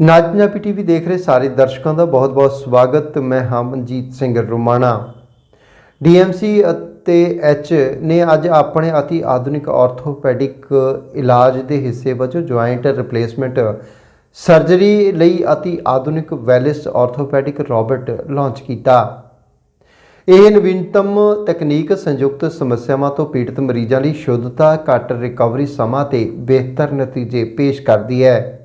ਨਾਜ Punjabi TV ਦੇਖ ਰਹੇ ਸਾਰੇ ਦਰਸ਼ਕਾਂ ਦਾ ਬਹੁਤ-ਬਹੁਤ ਸਵਾਗਤ। ਮੈਂ ਹਾਂ ਮਨਜੀਤ ਸਿੰਘ ਰੁਮਾਣਾ। ਡੀਐਮਸੀ ਅਤੇ ਐਚ ਨੇ ਅੱਜ ਆਪਣੇ ਅਤੀ ਆਧੁਨਿਕ ਆਰਥੋਪੈਡਿਕ ਇਲਾਜ ਦੇ ਹਿੱਸੇ ਵਜੋਂ ਜੁਆਇੰਟ ਰਿਪਲੇਸਮੈਂਟ ਸਰਜਰੀ ਲਈ ਅਤੀ ਆਧੁਨਿਕ ਵੈਲਿਸ ਆਰਥੋਪੈਡਿਕ ਰੋਬੋਟ ਲਾਂਚ ਕੀਤਾ। ਇਹ ਨਵੀਨਤਮ ਤਕਨੀਕ ਸੰਯੁਕਤ ਸਮੱਸਿਆਵਾਂ ਤੋਂ ਪੀੜਤ ਮਰੀਜ਼ਾਂ ਲਈ ਸ਼ੁੱਧਤਾ ਘੱਟ ਰਿਕਵਰੀ ਸਮਾਂ ਤੇ ਬਿਹਤਰ ਨਤੀਜੇ ਪੇਸ਼ ਕਰਦੀ ਹੈ।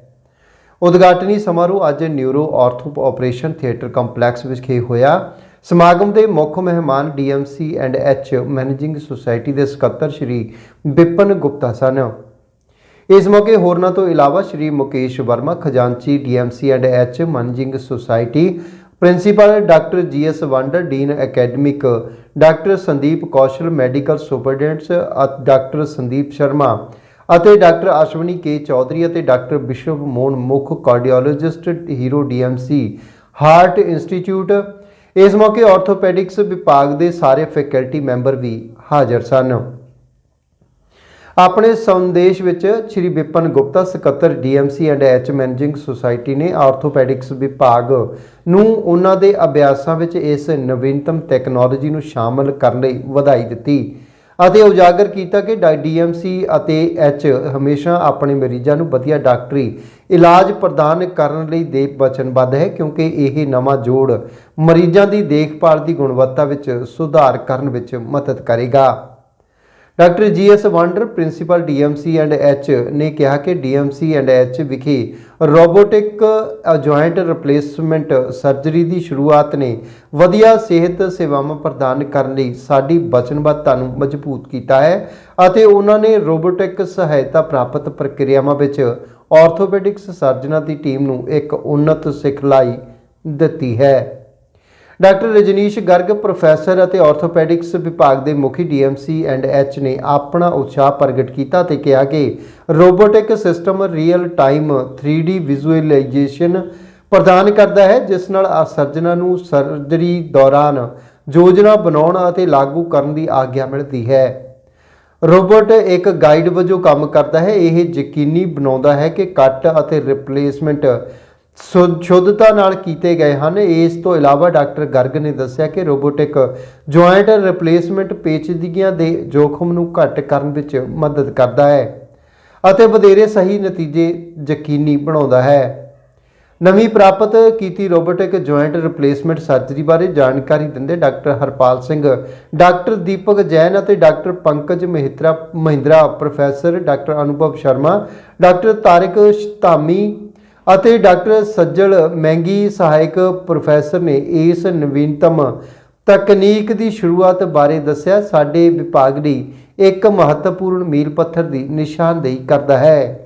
ਉਦਘਾਟਨੀ ਸਮਾਰੋਹ ਅੱਜ neuro ortho operation theatre complex ਵਿਖੇ ਹੋਇਆ। ਸਮਾਗਮ ਦੇ ਮੁੱਖ ਮਹਿਮਾਨ DMC and H managing society ਦੇ ਸਕੱਤਰ ਸ਼੍ਰੀ ਵਿਪਨ ਗੁਪਤਾ ਸਨ। ਇਸ ਮੌਕੇ ਹੋਰਨਾਂ ਤੋਂ ਇਲਾਵਾ ਸ਼੍ਰੀ ਮੁਕੇਸ਼ ਵਰਮਾ, ਖਜ਼ਾਨਚੀ DMC and H managing society principal doctor GS Wander, dean academic doctor Sandeep Kaushal, medical superintendents doctor Sandeep Sharma ਅਤੇ ਡਾਕਟਰ ਅਸ਼ਵਨੀ ਕੇ ਚੌਧਰੀ ਅਤੇ ਡਾਕਟਰ ਬਿਸ਼ਵ ਮੋਹਨ ਮੁੱਖ cardiologist hero DMC heart institute. ਇਸ ਮੌਕੇ ਆਰਥੋਪੈਡਿਕਸ ਵਿਭਾਗ ਦੇ ਸਾਰੇ ਫੈਕਲਟੀ ਮੈਂਬਰ ਵੀ ਹਾਜ਼ਰ ਸਨ। ਆਪਣੇ ਸੰਦੇਸ਼ ਵਿੱਚ ਸ਼੍ਰੀ ਵਿਪਨ ਗੁਪਤਾ, ਸਕੱਤਰ DMC and H managing society ਨੇ ਆਰਥੋਪੈਡਿਕਸ ਵਿਭਾਗ ਨੂੰ ਉਹਨਾਂ ਦੇ ਅਭਿਆਸਾਂ ਵਿੱਚ ਇਸ ਨਵੀਨਤਮ ਟੈਕਨੋਲੋਜੀ ਨੂੰ ਸ਼ਾਮਲ ਕਰਨ ਲਈ ਵਧਾਈ ਦਿੱਤੀ। ਅਤੇ ਉਜਾਗਰ ਕੀਤਾ ਕਿ ਡੀਐਮਸੀ ਅਤੇ ਐਚ ਹਮੇਸ਼ਾ ਆਪਣੇ ਮਰੀਜ਼ਾਂ ਨੂੰ ਵਧੀਆ ਡਾਕਟਰੀ ਇਲਾਜ ਪ੍ਰਦਾਨ ਕਰਨ ਲਈ ਦੇ ਵਚਨਬੱਧ ਹੈ, ਕਿਉਂਕਿ ਇਹ ਨਵਾਂ ਜੋੜ ਮਰੀਜ਼ਾਂ ਦੀ ਦੇਖਭਾਲ ਦੀ ਗੁਣਵੱਤਾ ਵਿੱਚ ਸੁਧਾਰ ਕਰਨ ਵਿੱਚ ਮਦਦ ਕਰੇਗਾ। Doctor ji GS Wander, principal DMC and H ਨੇ ਕਿਹਾ ਕਿ ਡੀਐਮਸੀ ਐਂਡ ਐਚ ਵਿਖੇ ਰੋਬੋਟਿਕ ਜੁਆਇੰਟ ਰਿਪਲੇਸਮੈਂਟ ਸਰਜਰੀ ਦੀ ਸ਼ੁਰੂਆਤ ਨੇ ਵਧੀਆ ਸਿਹਤ ਸੇਵਾਵਾਂ ਪ੍ਰਦਾਨ ਕਰਨ ਲਈ ਸਾਡੀ ਵਚਨਬੱਧਤਾ ਨੂੰ ਮਜ਼ਬੂਤ ਕੀਤਾ ਹੈ ਅਤੇ ਉਹਨਾਂ ਨੇ ਰੋਬੋਟਿਕ ਸਹਾਇਤਾ ਪ੍ਰਾਪਤ ਪ੍ਰਕਿਰਿਆਵਾਂ ਵਿੱਚ ਆਰਥੋਪੈਡਿਕਸ ਸਰਜਨਾਂ ਦੀ ਟੀਮ ਨੂੰ ਇੱਕ ਉન્નਤ ਸਿਖਲਾਈ ਦਿੱਤੀ ਹੈ। ਡਾਕਟਰ ਰਜਨੀਸ਼ ਗਰਗ, ਪ੍ਰੋਫੈਸਰ ਅਤੇ ਆਰਥੋਪੈਡਿਕਸ ਵਿਭਾਗ ਦੇ ਮੁਖੀ ਡੀਐਮਸੀ ਐਂਡ ਐਚ ਨੇ ਆਪਣਾ ਉਤਸ਼ਾਹ ਪ੍ਰਗਟ ਕੀਤਾ ਤੇ ਕਿਹਾ ਕਿ robotic system real time 3D visualisation ਪ੍ਰਦਾਨ ਕਰਦਾ ਹੈ, ਜਿਸ ਨਾਲ ਆ ਸਰਜਨਾਂ ਨੂੰ ਸਰਜਰੀ ਦੌਰਾਨ ਯੋਜਨਾ ਬਣਾਉਣ ਅਤੇ ਲਾਗੂ ਕਰਨ ਦੀ ਆਗਿਆ ਮਿਲਦੀ ਹੈ। ਰੋਬੋਟ ਇੱਕ ਗਾਈਡ ਵਜੋਂ ਕੰਮ ਕਰਦਾ ਹੈ। ਇਹ ਯਕੀਨੀ ਬਣਾਉਂਦਾ ਹੈ ਕਿ ਕੱਟ ਅਤੇ ਰਿਪਲੇਸਮੈਂਟ ਸ਼ੁੱਧਤਾ ਨਾਲ ਕੀਤੇ ਗਏ ਹਨ। ਇਸ ਤੋਂ ਇਲਾਵਾ ਡਾਕਟਰ ਗਰਗ ਨੇ ਦੱਸਿਆ ਕਿ ਰੋਬੋਟਿਕ ਜੁਆਇੰਟ ਰਿਪਲੇਸਮੈਂਟ ਪੇਚੀਦਗੀਆਂ ਦੇ ਜੋਖਮ ਨੂੰ ਘੱਟ ਕਰਨ ਵਿੱਚ ਮਦਦ ਕਰਦਾ ਹੈ ਅਤੇ ਵਧੇਰੇ ਸਹੀ ਨਤੀਜੇ ਯਕੀਨੀ ਬਣਾਉਂਦਾ ਹੈ। ਨਵੀਂ ਪ੍ਰਾਪਤ ਕੀਤੀ ਰੋਬੋਟਿਕ ਜੁਆਇੰਟ ਰਿਪਲੇਸਮੈਂਟ ਸਰਜਰੀ ਬਾਰੇ ਜਾਣਕਾਰੀ ਦਿੰਦੇ ਡਾਕਟਰ ਹਰਪਾਲ ਸਿੰਘ, ਡਾਕਟਰ ਦੀਪਕ ਜੈਨ ਅਤੇ doctor Pankaj Mehtra Mahindra, professor doctor Anubhav Sharma, doctor Tariq Dhami ਅਤੇ ਡਾਕਟਰ ਸੱਜਲ ਮਹਿੰਗੀ ਸਹਾਇਕ ਪ੍ਰੋਫੈਸਰ ਨੇ ਇਸ ਨਵੀਨਤਮ ਤਕਨੀਕ ਦੀ ਸ਼ੁਰੂਆਤ ਬਾਰੇ ਦੱਸਿਆ, ਸਾਡੇ ਵਿਭਾਗ ਲਈ ਇੱਕ ਮਹੱਤਵਪੂਰਨ ਮੀਲ ਪੱਥਰ ਦੀ ਨਿਸ਼ਾਨਦੇਹੀ ਕਰਦਾ ਹੈ।